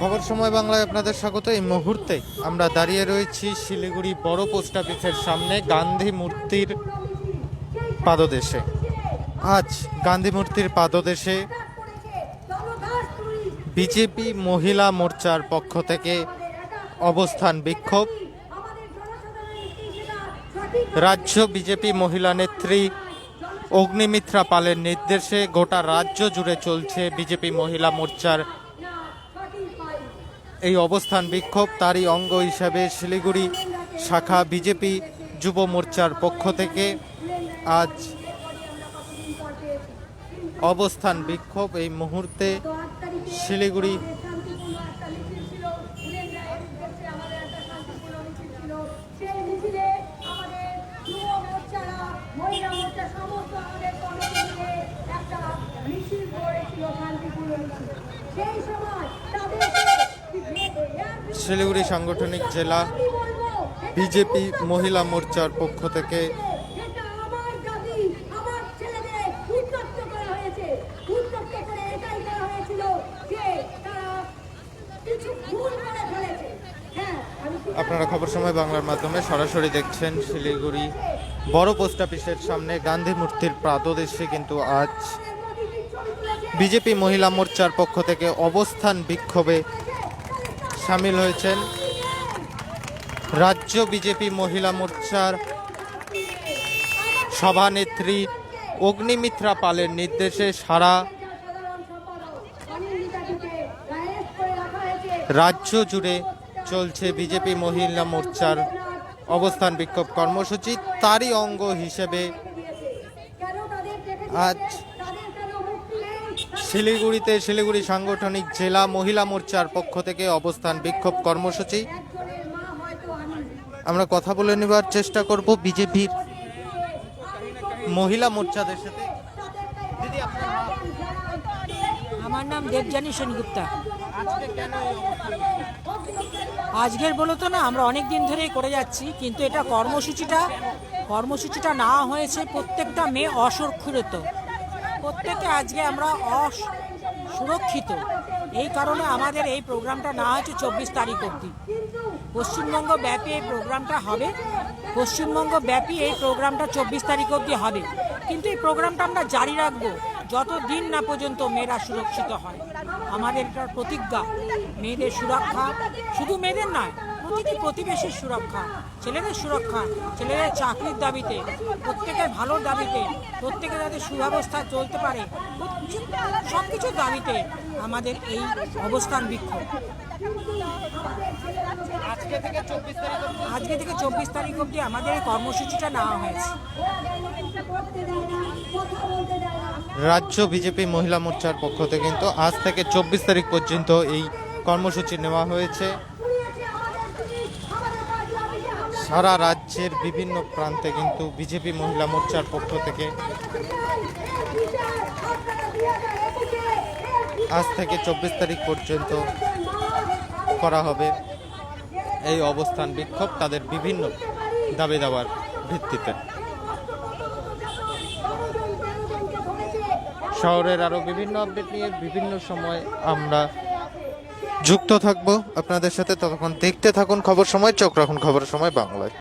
খবর সময় বাংলায় আপনাদের স্বাগত। এই মুহূর্তে আমরা দাঁড়িয়ে রয়েছি শিলিগুড়ি বড় পোস্ট অফিসের সামনে গান্ধী মূর্তির পাদদেশে। আজ গান্ধী মূর্তির পাদদেশে বিজেপি মহিলা মোর্চার পক্ষ থেকে অবস্থান বিক্ষোভ। রাজ্য বিজেপি মহিলা নেত্রী অগ্নিমিত্রা পালের নির্দেশে গোটা রাজ্য জুড়ে চলছে বিজেপি মহিলা মোর্চার এই অবস্থান বিক্ষোভ তারই অঙ্গ হিসাবে শিলিগুড়ি শাখা বিজেপি যুব মোর্চার পক্ষ থেকে আজ অবস্থান বিক্ষোভ। এই মুহূর্তে শিলিগুড়ি সেই সময় তাদেরকে শিলিগুড়ি সাংগঠনিক জেলা বিজেপি মহিলা মোর্চার পক্ষ থেকে আপনারা খবর সময় বাংলার মাধ্যমে সরাসরি দেখছেন শিলিগুড়ি বড় পোস্ট অফিসের সামনে গান্ধী মূর্তির প্রাদদেশে কিন্তু আজ বিজেপি মহিলা মোর্চার পক্ষ থেকে অবস্থান বিক্ষোভে সামিল হয়েছেন। রাজ্য বিজেপি মহিলা মোর্চার সভানেত্রী অগ্নিমিত্রা পালের নির্দেশে সারা রাজ্য জুড়ে চলছে বিজেপি মহিলা মোর্চার অবস্থান বিক্ষোভ কর্মসূচি। তারই অঙ্গ হিসেবে আজ শিলিগুড়িতে শিলিগুড়ি সাংগঠনিক জেলা মহিলা মোর্চার পক্ষ থেকে অবস্থান বিক্ষোভ কর্মসূচি। আমরা কথা বলে নেবার চেষ্টা করব বিজেপির মহিলা মোর্চাদের সাথে? আমার নাম দেবযানী সেনগুপ্তা। আজকের বলো তো না আমরা অনেক দিন ধরেই করে যাচ্ছি কিন্তু এটা কর্মসূচিটা কর্মসূচিটা না হয়েছে প্রত্যেকটা মেয়ে অসুরক্ষিত। প্রত্যেকে আজকে আমরা অস সুরক্ষিত এই কারণে আমাদের এই প্রোগ্রামটা না হয়েছে চব্বিশ তারিখ অবধি। পশ্চিমবঙ্গ ব্যাপী এই প্রোগ্রামটা হবে। পশ্চিমবঙ্গ ব্যাপী এই প্রোগ্রামটা চব্বিশ তারিখ অবধি হবে। কিন্তু এই প্রোগ্রামটা আমরা জারি রাখব যত দিন না পর্যন্ত মেয়েরা সুরক্ষিত হয়। আমাদের এটার প্রতিজ্ঞা, মেয়েদের সুরক্ষা শুধু মেয়েদের নয় প্রতিটি প্রতিবেশীর সুরক্ষা। ছেলেদের সুরক্ষা ছেলেদের চাকরির দাবিতে প্রত্যেকের ভালোর দাবিতে প্রত্যেকে যাতে সুব্যবস্থা চলতে পারে সব কিছুর দাবিতে আমাদের এই অবস্থান বিক্ষোভ। আজকে থেকে চব্বিশ তারিখ অবধি? আজকে থেকে চব্বিশ তারিখ অবধি আমাদের এই কর্মসূচিটা নেওয়া হয়েছে। রাজ্য বিজেপি মহিলা মোর্চার পক্ষ থেকে কিন্তু আজ থেকে চব্বিশ তারিখ পর্যন্ত এই কর্মসূচি নেওয়া হয়েছে। সারা রাজ্যের বিভিন্ন প্রান্তে কিন্তু বিজেপি মহিলা মোর্চার পক্ষ থেকে আজ থেকে চব্বিশ তারিখ পর্যন্ত করা হবে এই অবস্থান বিক্ষোভ তাদের বিভিন্ন দাবি দাবার ভিত্তিতে। শহরের আরও বিভিন্ন আপডেট নিয়ে বিভিন্ন সময় আমরা যুক্ত থাকব আপনাদের সাথে ততক্ষণ দেখতে থাকুন খবর সময় চোখ রাখুন খবর সময় বাংলায়।